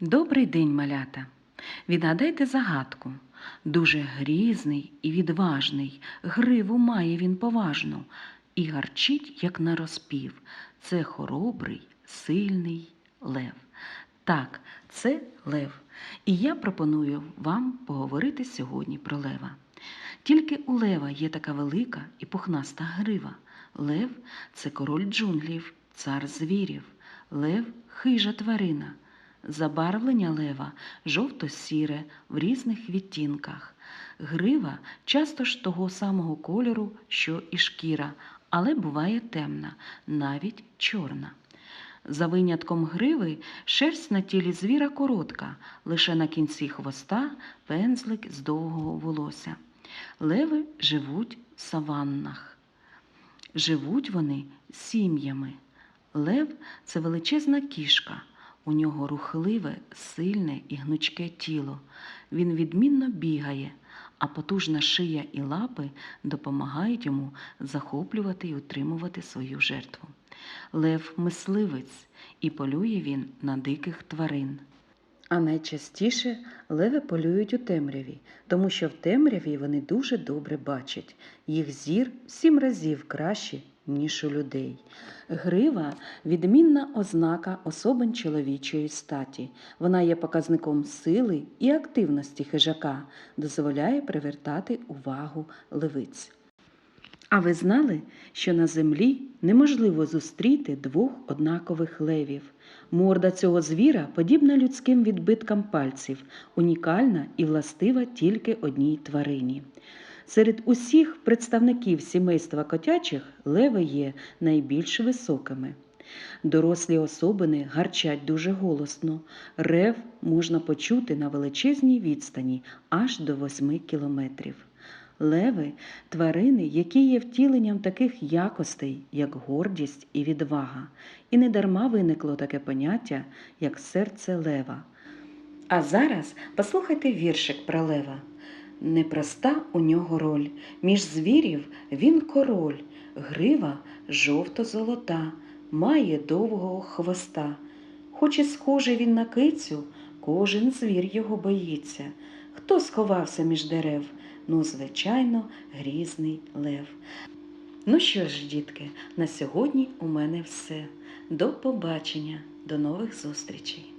Добрий день, малята. Відгадайте загадку. Дуже грізний і відважний, гриву має він поважну, і гарчить, як на розпів. Це хоробрий, сильний лев. Так, це лев. І я пропоную вам поговорити сьогодні про лева. Тільки у лева є така велика і пухнаста грива. Лев це король джунглів, цар звірів. Лев хижа тварина. Забарвлення лева жовто-сіре в різних відтінках. Грива часто ж того самого кольору, що і шкіра, але буває темна, навіть чорна. За винятком гриви шерсть на тілі звіра коротка, лише на кінці хвоста пензлик з довгого волосся. Леви живуть в саваннах. Живуть вони сім'ями. Лев це величезна кішка. У нього рухливе, сильне і гнучке тіло. Він відмінно бігає, а потужна шия і лапи допомагають йому захоплювати і утримувати свою жертву. Лев мисливець і полює він на диких тварин. А найчастіше леви полюють у темряві, тому що в темряві вони дуже добре бачать. Їх зір в сім разів краще, ніж у людей. Грива відмінна ознака особин чоловічої статі. Вона є показником сили і активності хижака, дозволяє привертати увагу левиць. А ви знали, що на землі неможливо зустріти двох однакових левів? Морда цього звіра подібна людським відбиткам пальців, унікальна і властива тільки одній тварині. Серед усіх представників сімейства котячих леви є найбільш високими. Дорослі особини гарчать дуже голосно. Рев можна почути на величезній відстані аж до 8 кілометрів. Леви тварини, які є втіленням таких якостей, як гордість і відвага, і недарма виникло таке поняття, як серце лева. А зараз послухайте віршик про лева. Непроста у нього роль, між звірів він король, грива жовто-золота, має довгого хвоста. Хоч і схожий він на кицю, кожен звір його боїться. Хто сховався між дерев? Ну, звичайно, грізний лев. Ну що ж, дітки, на сьогодні у мене все. До побачення, до нових зустрічей!